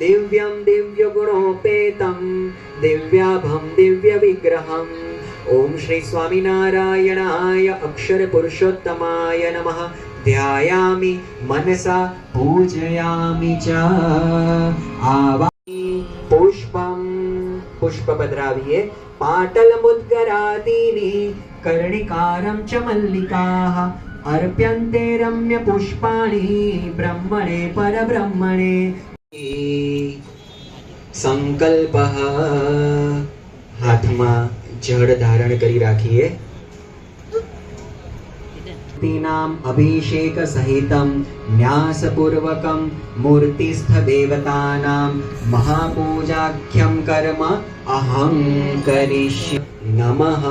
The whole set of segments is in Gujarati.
दिव्यं दिव्यगुणोपेतं दिव्याभं दिव्यविग्रहम् ॐ श्री स्वामिनारायणाय अक्षरपुरुषोत्तमाय नमः ध्यायामि मनसा पूजयामि च आवामि पुष्पं पुष्प पधराविये पाटलमुद्गरादीनि कर्णिकारं च मल्लिकाः अर्प्यन्ते रम्यपुष्पाणि ब्रह्मणे परब्रह्मणे સંકલ્પઃ હાથમાં જળ ધારણ કરી રાખીએ. મૂર્તિનામ અભિષેક સહિતમ ન્યાસપૂર્વકમ મૂર્તિસ્થ દેવતાનામ મહાપૂજાખ્યમ કર્મ અહં કરીશ નમઃ.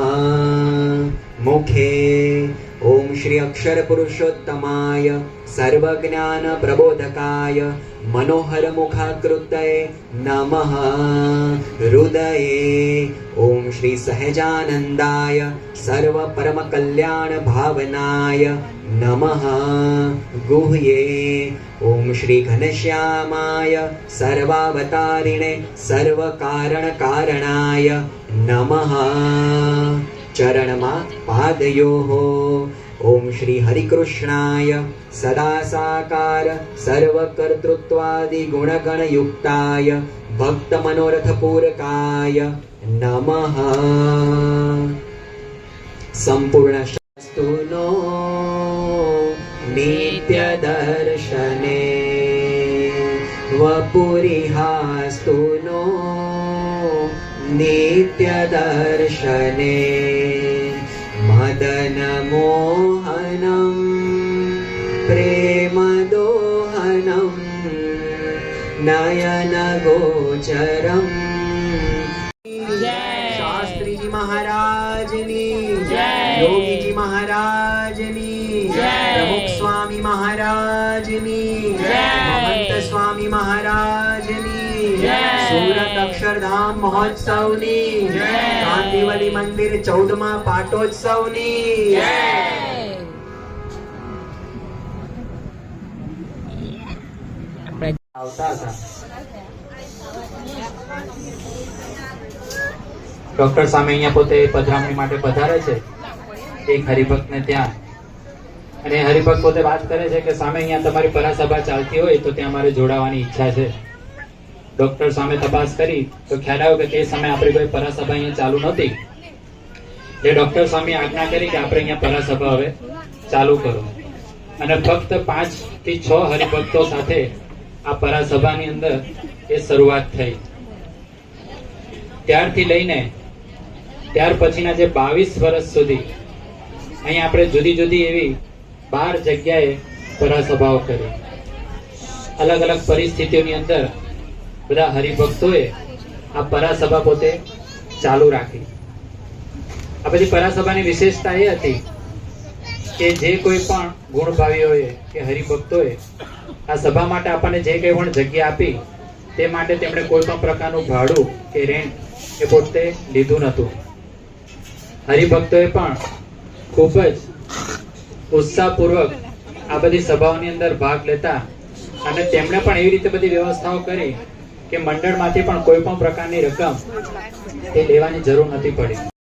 મુખે ॐ श्री अक्षरपुरुषोत्तमाय सर्वज्ञानप्रबोधकाय मनोहरमुखाकृतये नमः। हृदये ॐ श्री सहजानन्दाय सर्वपरमकल्याणभावनाय नमः। गुह्ये ॐ श्री घनश्यामाय सर्वावतारिणे सर्वकारणकारणाय नमः। शरणमात्पादयोः ॐ श्रीहरिकृष्णाय सदा साकार सर्वकर्तृत्वादिगुणगणयुक्ताय भक्तमनोरथपूरकाय नमः। सम्पूर्णशास्तु नो नित्यदर्शने। वपुरिहा नित्यदर्शने दर्शने मदन नयनगोचरम्। शास्त्री जी महाराजनी योगी जी महाराज प्रमुख स्वामी महाराजनी महंत स्वामी महाराज સુરત અક્ષરધામ મહોત્સવની. જય. કાંદીવલી મંદિર ચૌદમા પાટોત્સવની. આવતા હતા. ડોક્ટર સામે અહીંયા પોતે પધરામણી માટે પધારે છે. એક હરિભક્તને ત્યાં. અને હરિભક્ત પોતે વાત કરે છે કે સામે અહીંયા તમારી પરાસભા ચાલતી હોય તો ત્યાં મારે જોડાવાની ઈચ્છા છે. ડોક્ટર સામે તપાસ કરી, તો ખ્યાલ આવ્યો કે તે સમયે આપણી કોઈ પરાસભા અહીંયા ચાલુ નહોતી. એટલે ડોક્ટર સ્વામી આજ્ઞા કરી કે આપણે અહીંયા પરાસભા હવે ચાલુ કરો. અને ફક્ત પાંચથી છ હરિભક્તો સાથે આ પરાસભાની અંદર એ શરૂઆત થઈ. ત્યારથી લઈને ત્યાર પછીના જે બાવીસ વર્ષ સુધી અહીં આપણે જુદી જુદી એવી બાર જગ્યાએ પરાસભાઓ કરી. અલગ અલગ પરિસ્થિતિઓની અંદર બધા હરિભક્તોએ આ પરાસભા પોતે ચાલુ રાખી. આ પછી પરાસભાની વિશેષતા એ હતી કે જે કોઈ પણ ગુણભાવીઓએ કે હરિભક્તોએ આ સભા માટે આપણને જે કંઈ પણ જગ્યા આપી તે માટે તેમણે કોઈ પણ પ્રકારનું ભાડું કે રેન્ટ એ પોતે લીધું નહોતું. હરિભક્તોએ પણ ખૂબ જ ઉત્સાહપૂર્વક આ બધી સભાઓની અંદર ભાગ લેતા અને તેમણે પણ એવી રીતે બધી વ્યવસ્થાઓ કરી કે મંડળમાંથી પણ કોઈ પણ પ્રકારની રકમ એ લેવાની જરૂર નથી પડી.